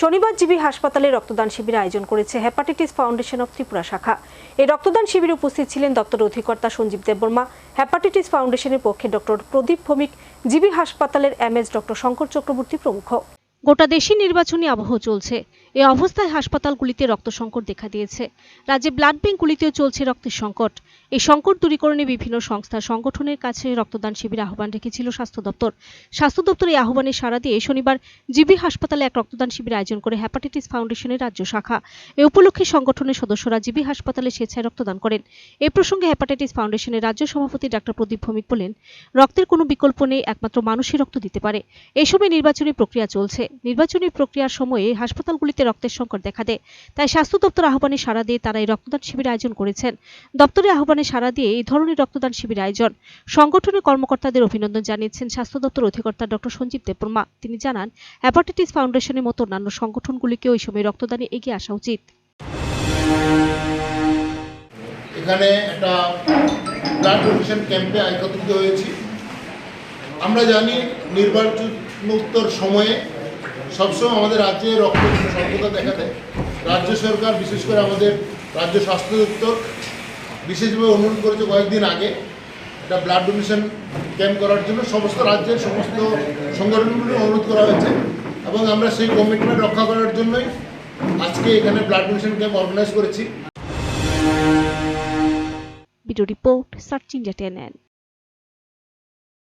শনিবার জিবি হাসপাতালে রক্তদান শিবির আয়োজন করেছে হেপাটাইটিস ফাউন্ডেশন অফ ত্রিপুরা শাখা। এই রক্তদান শিবিরে উপস্থিত ছিলেন দপ্তর অধিকর্তা সঞ্জীব দেববর্মা হেপাটাইটিস ফাউন্ডেশনের পক্ষে ডক্টর প্রদীপ ভৌমিক, জিবি হাসপাতালের M S doctor Shankar Chakraborty প্রমুখ। গোটা দেশে নির্বাচনী আবহ চলছে। এই অবস্থায় হাসপাতালগুলিতে রক্ত সংকট দেখা দিয়েছে। রাজ্যে ব্লাড ব্যাঙ্কগুলিতেও চলছে রক্তের সংকট। এই সংকট দূরীকরণে বিভিন্ন সংস্থা সংগঠনের কাছে রক্তদান শিবির আহ্বান রেখেছিল স্বাস্থ্য দপ্তর। স্বাস্থ্য দপ্তর এই আহ্বানে সাড়া দিয়ে শনিবার জিবি হাসপাতালে এক রক্তদান শিবির আয়োজন করে হ্যাপাটাইটিস ফাউন্ডেশনের রাজ্য শাখা। এ উপলক্ষে সংগঠনের সদস্যরা জিবি হাসপাতালে স্বেচ্ছায় রক্তদান করেন। এই প্রসঙ্গে হ্যাপাটাইটিস ফাউন্ডেশনের রাজ্য সভাপতি ডাক্তার প্রদীপ ভৌমিক বলেন, রক্তের কোনো বিকল্প নেই, একমাত্র মানুষই রক্ত দিতে পারে। এই সময় নির্বাচনী প্রক্রিয়া চলছে। নির্বাচনী প্রক্রিয়ার সময়ে হাসপাতালগুলিতে রক্তের সংকট দেখা দেয়। তাই স্বাস্থ্য দপ্তর আহ্বানে সাড়া দিয়ে তারা এই রক্তদান শিবির আয়োজন করেছেন। দপ্তরের আহ্বানে সাড়া দিয়ে এই ধরনের রক্তদান শিবির আয়োজন। সংগঠনের কর্মকর্তাদের অভিনন্দন জানিয়েছেন স্বাস্থ্য দপ্তর অধিকর্তা ডক্টর সঞ্জীব দেববর্মা। তিনি জানান হেপাটাইটিস ফাউন্ডেশনের মতো অন্যান্য সংগঠনগুলিকে ওই সময় রক্তদানে এগিয়ে আসা উচিত। এখানে একটা ব্লাড ডোনেশন ক্যাম্পে একত্রিত হয়েছি। আমরা জানি নির্বাচনোত্তর সময়ে সবসময় আমাদের রাজ্যে রক্ত স্বল্পতা দেখা দেয়। রাজ্য সরকার, বিশেষ করে আমাদের রাজ্য স্বাস্থ্য দপ্তর, বিশেষভাবে অনুরোধ করেছে কয়েকদিন আগে একটা ব্লাড ডোনেশন ক্যাম্প করার জন্য। সমস্ত রাজ্যের সমস্ত সংগঠনগুলো অনুরোধ করা হয়েছে এবং আমরা সেই কমিটমেন্ট রক্ষা করার জন্যই আজকে এখানে ব্লাড ডোনেশন ক্যাম্প অর্গানাইজ করেছি। Report search